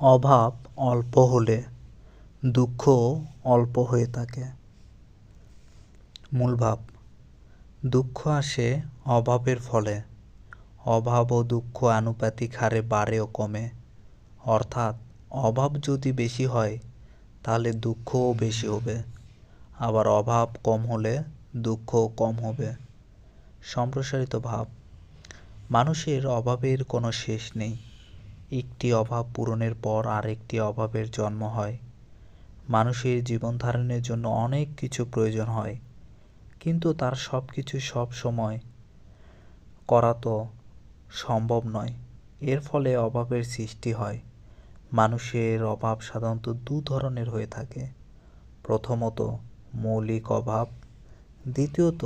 অভাব অল্প হলে দুঃখও অল্প হয়ে থাকে। মূলভাব দুঃখ আসে অভাবের ফলে। অভাব ও দুঃখ আনুপাতিক হারে বাড়ে ও কমে। অর্থাৎ অভাব যদি বেশি হয়, তাহলে দুঃখও বেশি হবে। আবার অভাব কম হলে দুঃখও কম হবে। সম্প্রসারিত ভাব, মানুষের অভাবের কোনো শেষ নেই। একটি অভাব পূরণের পর আরেকটি অভাবের জন্ম হয়। মানুষের জীবন ধারণের জন্য অনেক কিছু প্রয়োজন হয়, কিন্তু তার সব কিছু সব সময় করা তো সম্ভব নয়। এর ফলে অভাবের সৃষ্টি হয়। মানুষের অভাব সাধারণত দু ধরনের হয়ে থাকে। প্রথমত, মৌলিক অভাব। দ্বিতীয়ত,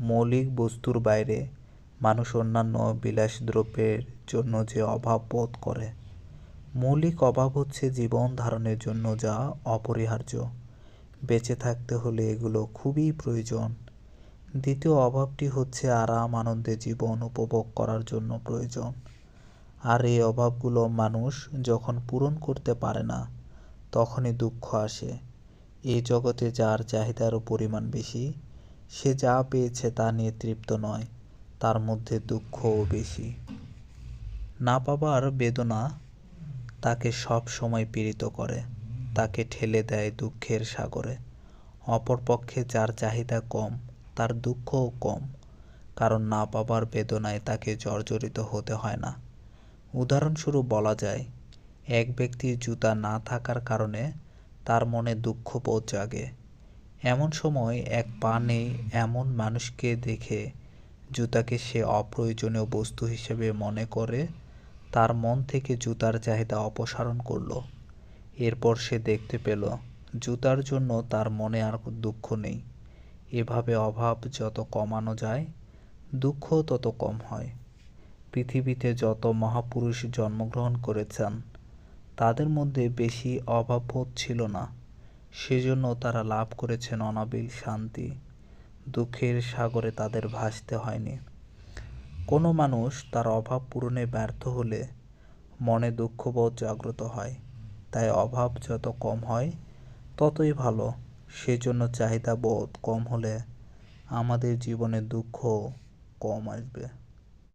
মৌলিক বস্তুর বাইরে মানুষ অন্যান্য বিলাসদ্রব্যের জন্য যে অভাব বোধ করে। মৌলিক অভাব হচ্ছে জীবন ধারণের জন্য যা অপরিহার্য। বেঁচে থাকতে হলে এগুলো খুবই প্রয়োজন। দ্বিতীয় অভাবটি হচ্ছে আরাম, আনন্দে জীবন উপভোগ করার জন্য প্রয়োজন। আর এই অভাবগুলো মানুষ যখন পূরণ করতে পারে না, তখনই দুঃখ আসে। এই জগতে যার চাহিদার পরিমাণ বেশি, সে যা পেয়েছে তা নিয়ে তৃপ্ত নয়। তার মধ্যে দুঃখও বেশি। না পাবার বেদনা তাকে সব সময় পীড়িত করে, তাকে ঠেলে দেয় দুঃখের সাগরে। অপরপক্ষে যার চাহিদা কম, তার দুঃখও কম, কারণ না পাবার বেদনায় তাকে জর্জরিত হতে হয় না। উদাহরণস্বরূপ বলা যায়, এক ব্যক্তির জুতা না থাকার কারণে তার মনে দুঃখ জাগে। এমন সময় এক পা নেই এমন মানুষকে দেখে জুতাকে সে অপ্রয়োজনীয় বস্তু হিসেবে মনে করে, তার মন থেকে জুতার চাহিদা অপসারণ করল। এরপর সে দেখতে পেল, জুতার জন্য তার মনে আর দুঃখ নেই। এভাবে অভাব যত কমানো যায়, দুঃখ তত কম হয়। পৃথিবীতে যত মহাপুরুষ জন্মগ্রহণ করেছেন, তাদের মধ্যে বেশি অভাববোধ ছিল না। সেজন্য তারা লাভ করেছেন অনাবিল শান্তি। দুঃখের সাগরে তাদের ভাসতে হয়নি। কোনো মানুষ তার অভাব পূরণে ব্যর্থ হলে মনে দুঃখবোধ জাগ্রত হয়। তাই অভাব যত কম হয়, ততই ভালো। সেজন্য চাহিদা বোধ কম হলে আমাদের জীবনে দুঃখ কম আসবে।